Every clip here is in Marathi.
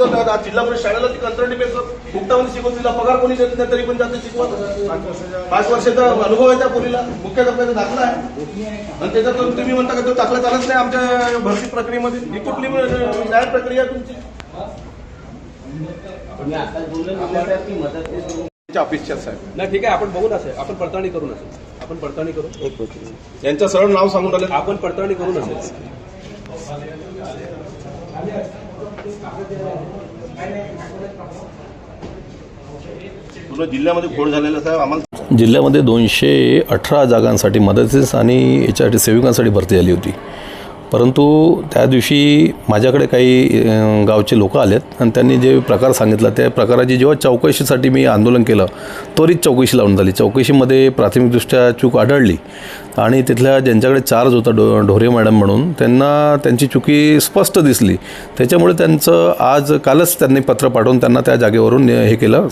आज जिल्हा परिषद शाळेला ती कंत्राटी पेपर मुक्तामध्ये शिकवत तिला पगार कोणी देत नाही तरी पण जाते शिकवत. पाच वर्षाचा अनुभव आहे त्या पोरीला. मुख्याध्यापकाचा दाखला आहे. आणि त्याच्यातून तुम्ही म्हणता का तो दाखला चालत नाही आमच्या भरती प्रक्रियेमध्ये? ही कुठली न्याय प्रक्रिया तुमची? नाही ठीक आहे आपण बघू ना आपण पडताळणी करू ना साहेब आपण पडताळणी करू? यांचं सरळ नाव सांगून राहिलं आपण पडताळणी करू ना साहेब पूर्ण जिल्ह्यामध्ये झालेला साहेब आम्हाला जिल्ह्यामध्ये दोनशे अठरा जागांसाठी मदतीस आणि याच्यासाठी सेविकांसाठी भरती झाली होती. परंतु त्या दिवशी माझ्याकडे काही गावचे लोक आलेत आणि त्यांनी जे प्रकार सांगितला त्या प्रकाराची जेव्हा चौकशीसाठी मी आंदोलन केलं त्वरित चौकशी लावून झाली चौकशीमध्ये प्राथमिकदृष्ट्या चूक आढळली. आणि तिथल्या ज्यांच्याकडे चार्ज होता डो ढोरे मॅडम म्हणून त्यांना त्यांची चुकी स्पष्ट दिसली. त्याच्यामुळे त्यांचं आज कालच त्यांनी पत्र पाठवून त्यांना त्या जागेवरून हे केलं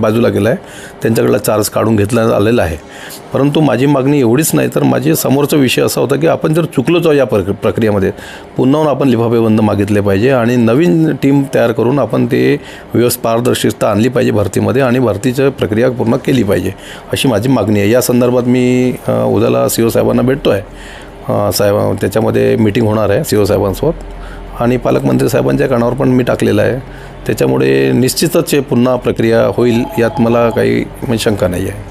बाजूला केलं आहे त्यांच्याकडला चार्ज काढून घेतला आलेला आहे. परंतु माझी मागणी एवढीच नाही तर माझी समोरचा विषय असा होता की आपण जर चुकलोच या प्रक प्रक्रियेमध्ये. पुन्हा आपण लिफाफे बंद मागितले पाहिजे आणि नवीन टीम तयार करून आपण ते व्यवस्थ पारदर्शकता आणली पाहिजे भरतीमध्ये आणि भरतीची प्रक्रिया पूर्ण केली पाहिजे अशी माझी मागणी आहे. या संदर्भात मी उद्याला सी ओ साहेबांना भेटतो आहे साहेब त्याच्यामध्ये मीटिंग होणार आहे सी ओ साहेबांसोबत. आणि पालकमंत्री साहेबांच्या कानावर पण मी टाकलेलं आहे. त्याच्यामुळे निश्चितच हे पुन्हा प्रक्रिया होईल यात मला काही म्हणजे शंका नाही आहे